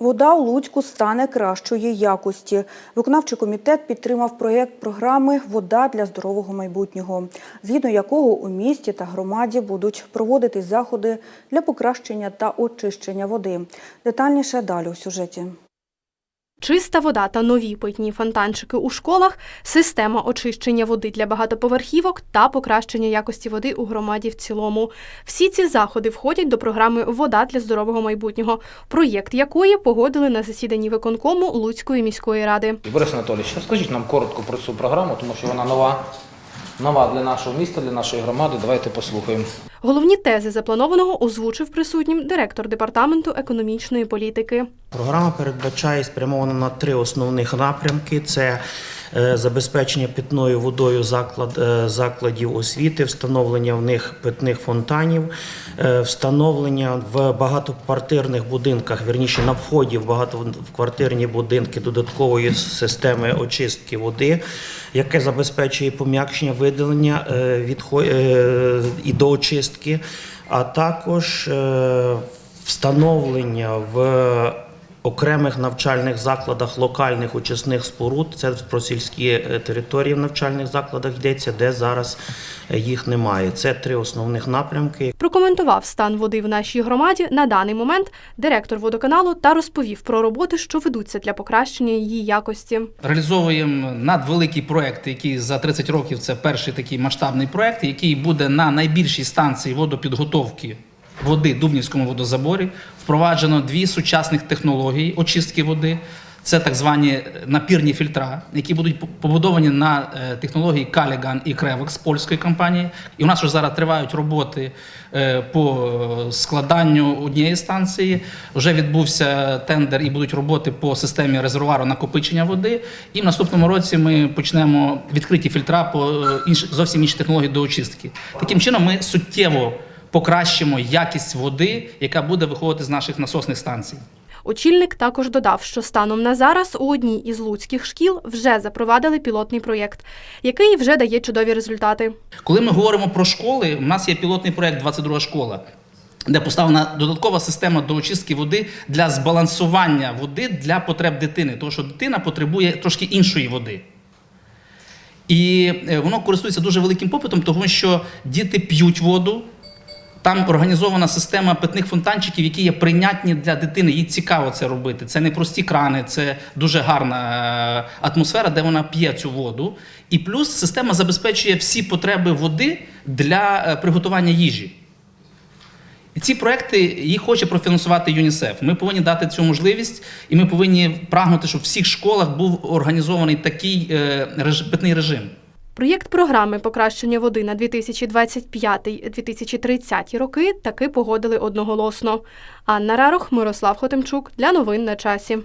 Вода у Луцьку стане кращої якості. Виконавчий комітет підтримав проєкт програми Вода для здорового майбутнього, згідно якого у місті та громаді будуть проводити заходи для покращення та очищення води. Детальніше далі у сюжеті. Чиста вода та нові питні фонтанчики у школах, система очищення води для багатоповерхівок та покращення якості води у громаді в цілому. Всі ці заходи входять до програми Вода для здорового майбутнього, проєкт якої погодили на засіданні виконкому Луцької міської ради. Борис Анатолійович, розкажіть нам коротко про цю програму, тому що вона нова, нова для нашого міста, для нашої громади. Давайте послухаємо. Головні тези запланованого озвучив присутнім директор департаменту економічної політики. Програма передбачає спрямована на три основних напрямки: це забезпечення питною водою заклад, е, закладів освіти, встановлення в них питних фонтанів, е, встановлення в багатоквартирних будинках, вірніше на вході в багатоквартирні будинки додаткової системи очистки води, яке забезпечує пом'якшення видалення е, відхо- е, і доочистки, а також е, встановлення в окремих навчальних закладах локальних очисних споруд. Це про сільські е, території в навчальних закладах йдеться, де зараз е, їх немає. Це три основних напрямки. Прокоментував стан води в нашій громаді на даний момент директор водоканалу та розповів про роботи, що ведуться для покращення її якості. Реалізовуємо надвеликий проект, який за 30 років це перший такий масштабний проект, який буде на найбільшій станції водопідготовки води Дубнівському водозаборі. Впроваджено дві сучасних технології очистки води. Це так звані напірні фільтра, які будуть побудовані на е, технології Каліган і Кревекс польської компанії. І у нас вже зараз тривають роботи е, по складанню однієї станції. Вже відбувся тендер і будуть роботи по системі резервуару накопичення води. І в наступному році ми почнемо відкриті фільтра по е, інш, зовсім інші технології до очистки. Таким чином, ми суттєво покращимо якість води, яка буде виходити з наших насосних станцій. Очільник також додав, що станом на зараз у одній із луцьких шкіл вже запровадили пілотний проєкт, який вже дає чудові результати. Коли ми говоримо про школи, у нас є пілотний проєкт 22 школа. Де поставлена додаткова система до очистки води для збалансування води для потреб дитини, тому що дитина потребує трошки іншої води. І е, воно користується дуже великим попитом, тому що діти п'ють воду. Там організована система питних фонтанчиків, які є прийнятні для дитини. Їй цікаво це робити. Це не прості крани, це дуже гарна е, атмосфера, де вона п'є цю воду. І плюс система забезпечує всі потреби води для е, приготування їжі. І ці проекти їх хоче профінансувати ЮНІСЕФ. Ми повинні дати цю можливість, і ми повинні прагнути, щоб в всіх школах був організований такий е, питний режим. Проєкт програми покращення води на 2025-2030 роки таки погодили одноголосно. Анна Рарох, Мирослав Хотимчук для новин на часі.